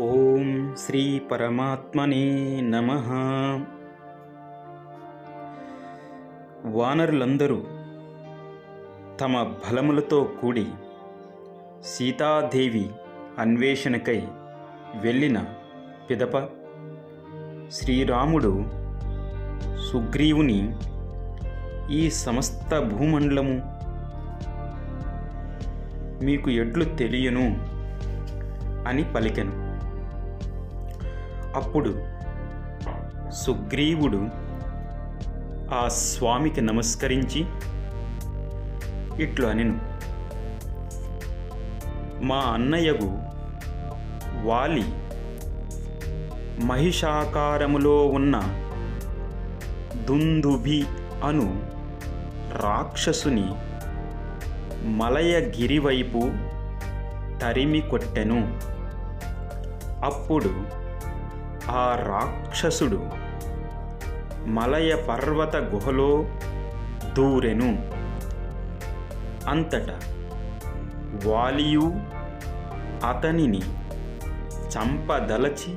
ఓం శ్రీ పరమాత్మనే నమ. వానరులందరూ తమ బలములతో కూడి సీతాదేవి అన్వేషణకై వెళ్ళిన పిదప శ్రీరాముడు సుగ్రీవుని ఈ సమస్త భూమండలము మీకు ఎడ్లు తెలియను అని పలికెను. అప్పుడు సుగ్రీవుడు ఆ స్వామికి నమస్కరించి ఇట్లు అనెను మా అన్నయ్యకు వాలి మహిషాకారములో ఉన్న దుందుభి అను రాక్షసుని మలయగిరి వైపు తరిమి కొట్టెను అప్పుడు ఆ రాక్షసుడు మలయ పర్వత గుహలో దూరెను. అంతటా వాలియు అతనిని చంపదలచి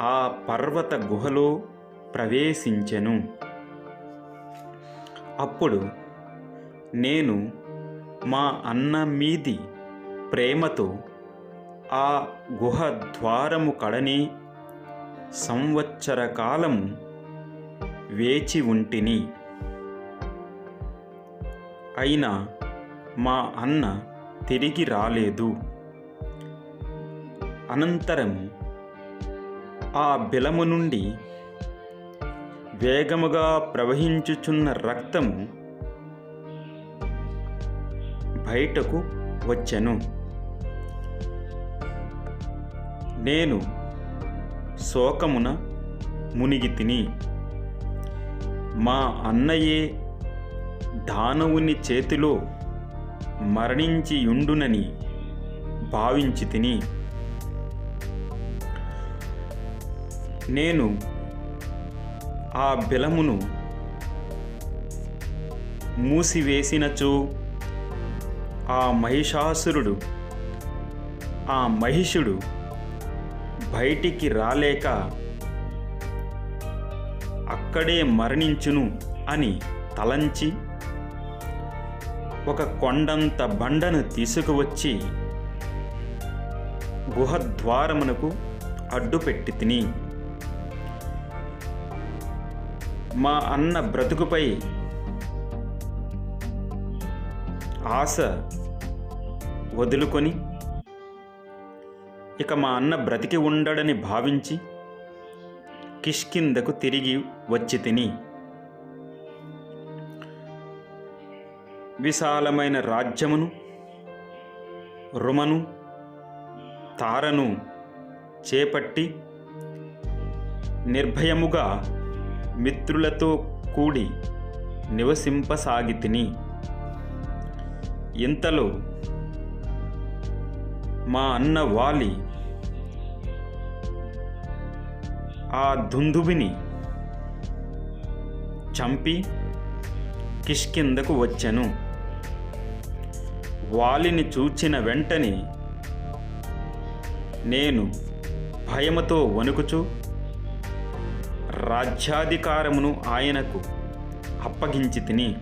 ఆ పర్వత గుహలో ప్రవేశించెను. అప్పుడు నేను మా అన్న మీది ప్రేమతో ఆ గుహ ద్వారము కడని సంవత్సర కాలము వేచి ఉంటిని. అయినా మా అన్న తిరిగి రాలేదు. అనంతరము ఆ బిలము నుండి వేగముగా ప్రవహించుచున్న రక్తము బయటకు వచ్చెను. నేను శోకమున మునిగి తిని మా అన్నయే దానవుని చేతిలో మరణించియుండునని భావించి తిని నేను ఆ బిలమును మూసివేసినచో ఆ మహిషాసురుడు ఆ మహిషుడు బయటికి రాలేక అక్కడే మరణించును అని తలంచి ఒక కొండంత బండను తీసుకువచ్చి గుహద్వారమునకు అడ్డుపెట్టి తిని. మా అన్న బ్రతుకుపై ఆశ వదులుకొని ఇక మా అన్న బ్రతికి ఉండడని భావించి కిష్కిందకు తిరిగి వచ్చి తిని. విశాలమైన రాజ్యమును రుమను తారను చేపట్టి నిర్భయముగా మిత్రులతో కూడి నివసింపసాగి తిని ఇంతలో మా అన్న వాలి ఆ దుందుబిని చంపి కిష్కిందకు వచ్చెను. వాలిని చూచిన వెంటనే నేను భయముతో వణుకుచు రాజ్యాధికారమును ఆయనకు అప్పగించి తిని.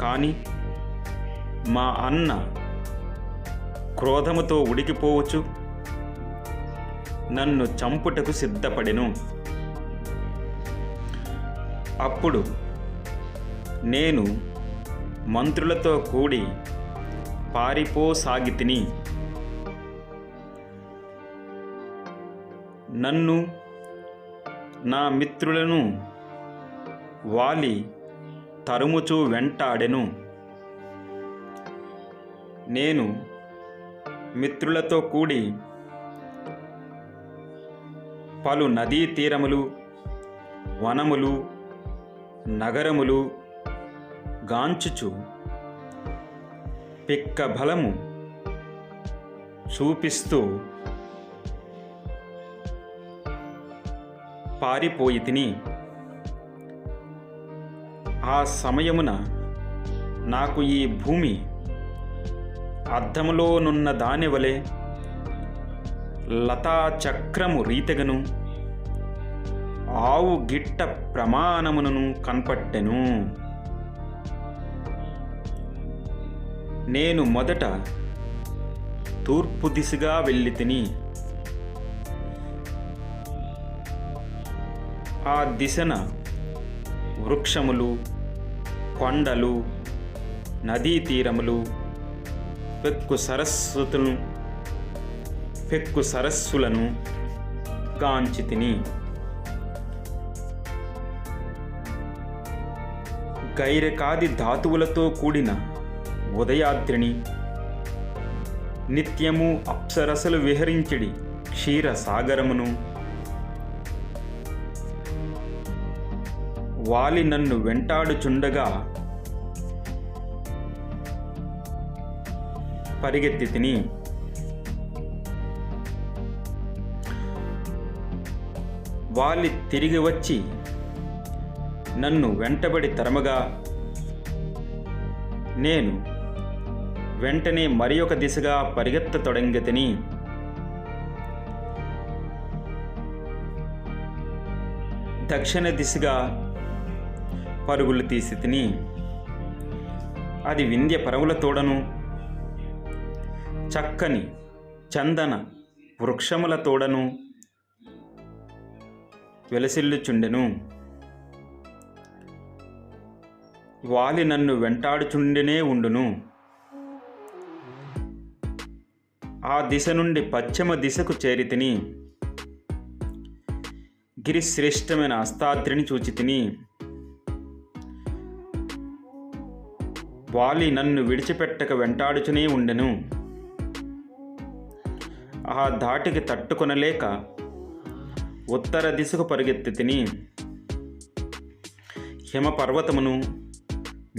కానీ మా అన్న క్రోధముతో ఉడికిపోవచ్చు. నన్ను చంపుటకు సిద్ధపడెను. అప్పుడు నేను మంత్రులతో కూడి పారిపోసాగితిని. నన్ను నా మిత్రులను వాలి తరుముచూ వెంటాడెను. నేను మిత్రులతో కూడి పలు నదీ తీరములు వనములు నగరములు గాంచుచు. పిక్క బలము చూపిస్తూ పారిపోయి తిని ఆ సమయమున నాకు ఈ భూమి అద్దములోనున్న దాని వలె రీతగను. చక్రము ఆవు గిట్ట ప్రమాణమును కనపట్టెను. నేను మొదట తూర్పు దిశగా వెళ్ళి తిని ఆ దిశన వృక్షములు కొండలు నదీ తీరములు పెక్కు సరస్వతులను పెక్కు సరస్సులను కాంచి తిని. గైరకాది ధాతువులతో కూడిన ఉదయాద్రిని నిత్యము అప్సరసలు విహరించడి క్షీర సాగరమును వాలి నన్ను వెంటాడుచుండగా పరిగెత్తి తిని వాలి తిరిగి వచ్చి నన్ను వెంటబడి తరమగా నేను వెంటనే మరి ఒక దిశగా పరిగెత్తతొడంగితిని దక్షిణ దిశగా పరుగులు తీసి తిని అది వింధ్య పరవుల తోడను చక్కని చందన వృక్షముల తోడను వెలసిల్లుచుండెను. వాలి నన్ను వెంటాడుచుండినే ఉండును. ఆ దిశ నుండి పశ్చిమ దిశకు చేరితిని గిరిశ్రేష్టమైన అస్తాద్రిని చూచి తిని వాలి నన్ను విడిచిపెట్టక వెంటాడుచునే ఉండెను. ఆ ధాటికి తట్టుకొనలేక ఉత్తర దిశకు పరిగెత్తి తిని హిమపర్వతమును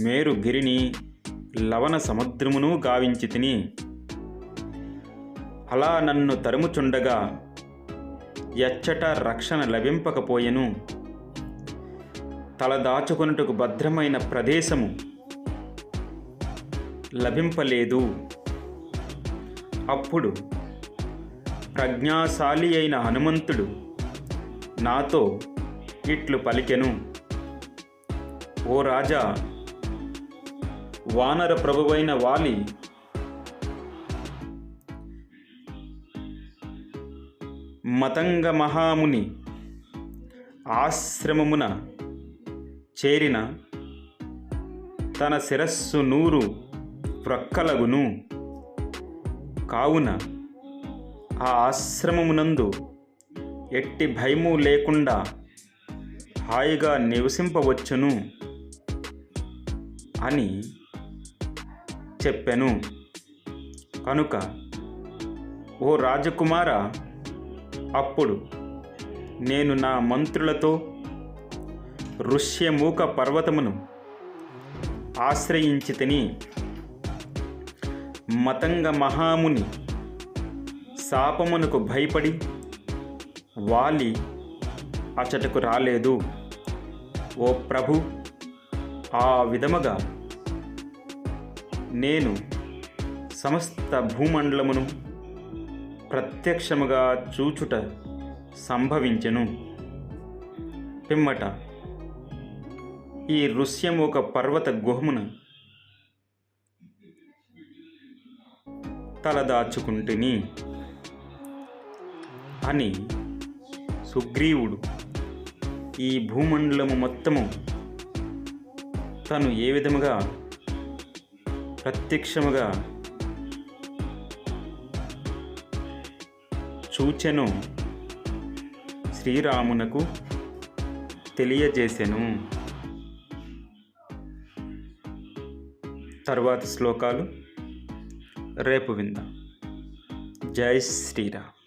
మేరు గిరిని లవణ సముద్రమును గావించి తిని అలా నన్ను తరుముచుండగా ఎచ్చట రక్షణ లభింపకపోయెను. తలదాచుకొనుటకు భద్రమైన ప్రదేశము లభింపలేదు. అప్పుడు ప్రజ్ఞాశాలి అయిన హనుమంతుడు నాతో ఇట్లు పలికెను. ఓ రాజా వానర ప్రభువైన వాలి. మతంగ మహాముని ఆశ్రమమున చేరిన తన శిరస్సు నూరు ప్రక్కలగును. కావున ఆ ఆశ్రమమునందు ఎట్టి భయము లేకుండా హాయిగా నివసింపవచ్చును అని చెప్పెను. కనుక ఓ రాజకుమార అప్పుడు నేను నా మంత్రులతో ఋష్యమూక పర్వతమును ఆశ్రయించి తిని మతంగ మహాముని శాపమునకు భయపడి వాలి అచటకు రాలేదు. ఓ ప్రభు ఆ విధముగా నేను సమస్త భూమండలమును ప్రత్యక్షముగా చూచుట సంభవించెను. పిమ్మట ఈ ఋష్యము ఒక పర్వత గుహమున తలదాచుకుంటుని అని సుగ్రీవుడు ఈ భూమండలము మొత్తము తను ఏ విధముగా ప్రత్యక్షముగా చూచెను శ్రీరామునకు తెలియజేసెను. తర్వాత శ్లోకాలు రేపు విందాం. జై శ్రీరామ్.